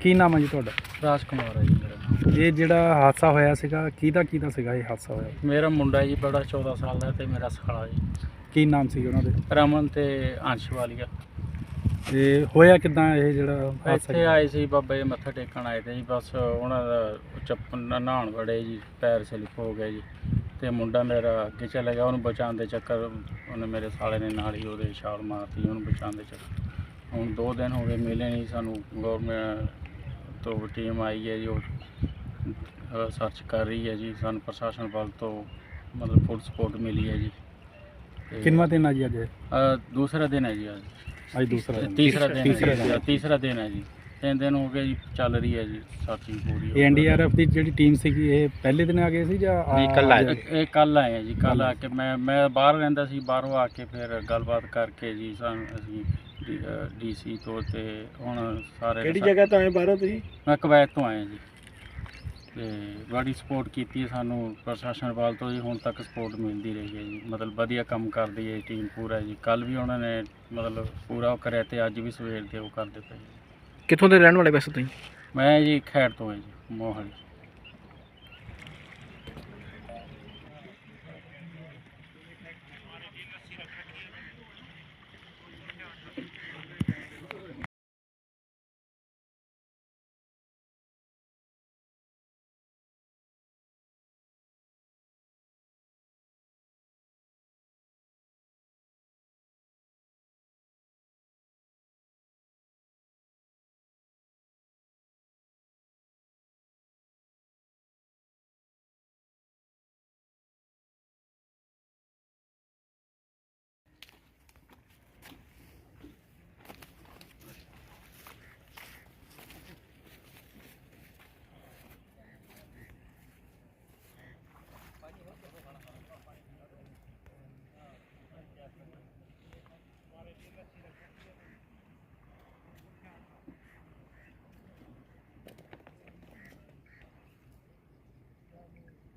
ਕੀ ਨਾਮ ਹੈ ਜੀ ਤੁਹਾਡਾ? ਰਾਜ ਕੁਮਾਰ ਹੈ ਜੀ ਮੇਰਾ। ਇਹ ਜਿਹੜਾ ਹਾਦਸਾ ਹੋਇਆ ਸੀਗਾ ਕਿਹਦਾ ਕਿਹਦਾ ਸੀਗਾ ਇਹ ਹਾਦਸਾ ਹੋਇਆ? ਮੇਰਾ ਮੁੰਡਾ ਜੀ ਬੜਾ 14 ਸਾਲ ਦਾ ਤੇ ਮੇਰਾ ਸਖਾਲਾ ਜੀ। ਕੀ ਨਾਮ ਸੀ ਉਹਨਾਂ ਦੇ? ਰਮਨ ਤੇ ਅੰਸ਼ ਵਾਲੀਆ ਤੇ ਹੋਇਆ ਕਿਦਾਂ ਇਹ ਜਿਹੜਾ ਹਾਦਸਾ ਇੱਥੇ ਆਏ ਸੀ ਬਾਬਾ ਜੀ ਮੱਥਾ ਟੇਕਣ ਆਏ ਤੇ ਜੀ ਬਸ ਉਹਨਾਂ ਦਾ ਚੱਪਣ ਨਾਲ ਨਹਾਉਣ ਵੜੇ ਜੀ ਪੈਰ ਸਲਿਪ ਹੋ ਗਿਆ ਜੀ। ਤੇ ਮੁੰਡਾ ਮੇਰਾ ਅੱਗੇ ਚਲਾ ਗਿਆ ਉਹਨੂੰ ਬਚਾਉਣ ਦੇ ਚੱਕਰ ਉਹਨੇ ਮੇਰੇ ਸਾਲੇ ਨੇ ਨਾਲ ਹੀ ਉਹਦੇ ਛਾਲ ਮਾਰਤੀ ਉਹਨੂੰ ਬਚਾਉਣ ਦੇ ਚੱਕਰ। ਹੁਣ 2 ਦਿਨ ਹੋ ਗਏ ਮਿਲੇ ਨਹੀਂ ਸਾਨੂੰ ਗਵਰਨਮੈਂਟ ਤੋਂ ਟੀਮ ਆਈ ਹੈ ਜੀ ਉਹ ਸਰਚ ਕਰ ਰਹੀ ਹੈ ਜੀ ਸਾਨੂੰ ਪ੍ਰਸ਼ਾਸਨ ਵੱਲ ਤੋਂ ਮਤਲਬ ਫੁੱਲ ਸਪੋਰਟ ਮਿਲੀ ਹੈ ਜੀ। ਤੇ, ਕਿੰਨਵਾ ਦਿਨ ਆ ਜੀ ਅੱਜ? ਅ, ਦੂਸਰਾ ਦਿਨ ਹੈ ਜੀ ਅੱਜ। ਅੱਜ ਦੂਸਰਾ ਦਿਨ। ਤੀਸਰਾ ਦਿਨ ਤੀਸਰਾ ਹੈ ਦਿਨ ਜੀ, ਤੀਸਰਾ ਦਿਨ। ਹੈ ਜੀ। ਤਿੰਨ ਦਿਨ ਹੋ ਗਏ ਜੀ ਚੱਲ ਰਹੀ ਹੈ ਜੀ ਸਾਥੀ ਪੂਰੀ ਇਹ ਐਨਡੀਆਰਐਫ ਦੀ ਜਿਹੜੀ ਟੀਮ ਸੀਗੀ ਇਹ ਪਹਿਲੇ ਦਿਨ ਆ ਗਏ ਸੀ ਜਾਂ ਆ- ਨਹੀਂ ਕੱਲ ਆਏ। ਇਹ ਕੱਲ ਆਏ ਆ ਜੀ ਕੱਲ ਆ ਕੇ ਮੈਂ ਮੈਂ ਬਾਹਰ ਰਹਿੰਦਾ ਸੀ ਬਾਹਰੋਂ ਆ ਕੇ ਫਿਰ ਗੱਲਬਾਤ ਕਰਕੇ ਜੀ ਸਾਨੂੰ ਅਸੀਂ ਡੀਸੀ ਤੋਂ ਤੇ ਹੁਣ ਸਾਰੇ ਕਿਹੜੀ ਜਗ੍ਹਾ ਤੋਂ ਆਏ ਬਾਹਰੋਂ ਤੁਸੀਂ? ਮੈਂ ਕੁਵੈਤ ਤੋਂ ਆਇਆ ਜੀ। ਤੇ ਬੜੀ ਸਪੋਰਟ ਕੀਤੀ ਹੈ ਸਾਨੂੰ ਪ੍ਰਸ਼ਾਸਨ ਵੱਲ ਤੋਂ ਜੀ ਹੁਣ ਤੱਕ ਸਪੋਰਟ ਮਿਲਦੀ ਰਹੀ ਹੈ ਜੀ। ਮਤਲਬ ਵਧੀਆ ਕੰਮ ਕਰਦੀ ਹੈ ਟੀਮ ਪੂਰਾ ਜੀ। ਕੱਲ ਵੀ ਉਹਨਾਂ ਨੇ ਮਤਲਬ ਪੂਰਾ ਉਹ ਕਰਿਆ ਤੇ ਅੱਜ ਵੀ ਸਵੇਰ ਦੇ ਉਹ ਕਰਦੇ ਪਏ ਕਿੱਥੋਂ ਦੇ ਰਹਿਣ ਵਾਲੇ ਵੈਸੇ ਤੁਸੀਂ? ਮੈਂ ਜੀ ਖੈੜ ਤੋਂ ਹਾਂ ਜੀ ਮੋਹਾਲੀ।